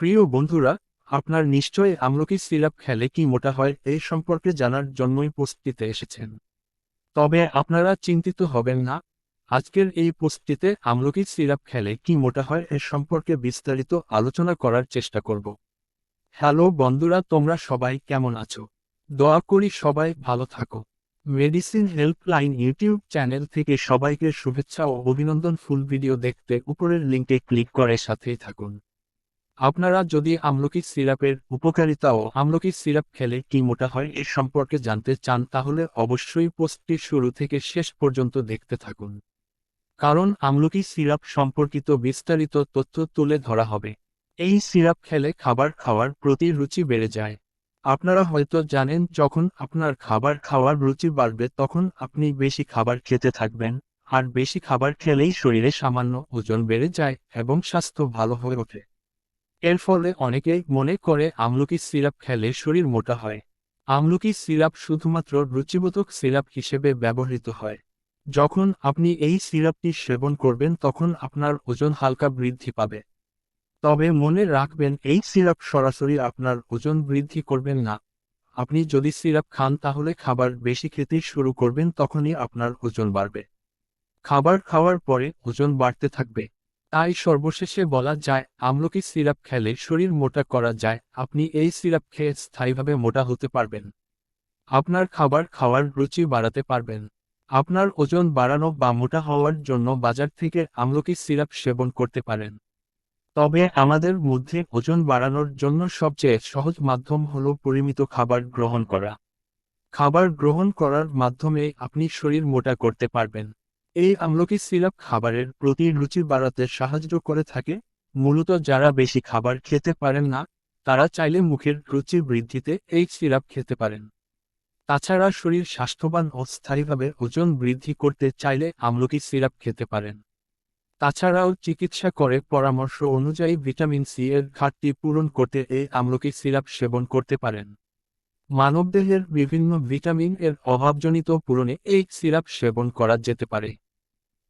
প্রিয় বন্ধুরা, আপনার নিশ্চয়ই আমলকি সিরাপ খেলে কি মোটা হয় এই সম্পর্কে জানার জন্যই পোস্টটিতে এসেছেন। তবে আপনারা চিন্তিত হবেন না, আজকের এই পোস্টটিতে আমলকি সিরাপ খেলে কি মোটা হয় এর সম্পর্কে বিস্তারিত আলোচনা করার চেষ্টা করব। হ্যালো বন্ধুরা, তোমরা সবাই কেমন আছো? দোয়া করি সবাই ভালো থাকো। মেডিসিন হেল্পলাইন ইউটিউব চ্যানেল থেকে সবাইকে শুভেচ্ছা ও অভিনন্দন। ফুল ভিডিও দেখতে উপরের লিঙ্কে ক্লিক করে সাথেই থাকুন। আপনারা যদি আমলকি সিরাপের উপকারিতা ও আমলকি সিরাপ খেলে কি মোটা হয় এ সম্পর্কে জানতে চান তাহলে অবশ্যই পোস্টটি শুরু থেকে শেষ পর্যন্ত দেখতে থাকুন। কারণ আমলকি সিরাপ সম্পর্কিত বিস্তারিত তথ্য তুলে ধরা হবে। এই সিরাপ খেলে খাবার খাওয়ার প্রতি রুচি বেড়ে যায়। আপনারা হয়তো জানেন যখন আপনার খাবার খাওয়ার রুচি বাড়বে তখন আপনি বেশি খাবার খেতে থাকবেন আর বেশি খাবার খেলেই শরীরে সামান্য ওজন বেড়ে যায় এবং স্বাস্থ্য ভালো হয়ে ওঠে। এর ফলে অনেকেই মনে করে আমলকি সিরাপ খেলে শরীর মোটা হয়। আমলকি সিরাপ শুধুমাত্র রুচিবোধক সিরাপ হিসেবে ব্যবহৃত হয়। যখন আপনি এই সিরাপটি সেবন করবেন তখন আপনার ওজন হালকা বৃদ্ধি পাবে। তবে মনে রাখবেন এই সিরাপ সরাসরি আপনার ওজন বৃদ্ধি করবেন না। আপনি যদি সিরাপ খান তাহলে খাবার বেশি খেতে শুরু করবেন তখনই আপনার ওজন বাড়বে। খাবার খাওয়ার পরে ওজন বাড়তে থাকবে। তাই সর্বশেষে বলা যায়, আমলকি সিরাপ খেলে শরীর মোটা করা যায়। আপনি এই সিরাপ খেয়ে স্থায়ীভাবে মোটা হতে পারবেন। আপনার খাবার খাওয়ার রুচি বাড়াতে পারবেন। আপনার ওজন বাড়ানো বা মোটা হওয়ার জন্য বাজার থেকে আমলকি সিরাপ সেবন করতে পারেন। তবে আমাদের মধ্যে ওজন বাড়ানোর জন্য সবচেয়ে সহজ মাধ্যম হল পরিমিত খাবার গ্রহণ করা। খাবার গ্রহণ করার মাধ্যমে আপনি শরীর মোটা করতে পারবেন। এই আমলকি সিরাপ খাবারের প্রতি রুচি বাড়াতে সাহায্য করে থাকে। মূলত যারা বেশি খাবার খেতে পারেন না, তারা চাইলে মুখের রুচি বৃদ্ধিতে এই সিরাপ খেতে পারেন। তাছাড়া শরীর স্বাস্থ্যবান ও স্থায়ীভাবে ওজন বৃদ্ধি করতে চাইলে আমলকি সিরাপ খেতে পারেন। তাছাড়াও চিকিৎসা করে পরামর্শ অনুযায়ী ভিটামিন সি এর ঘাটতি পূরণ করতে এই আমলকি সিরাপ সেবন করতে পারেন। মানবদেহের বিভিন্ন ভিটামিন এর অভাবজনিত পূরণে এই সিরাপ সেবন করা যেতে পারে।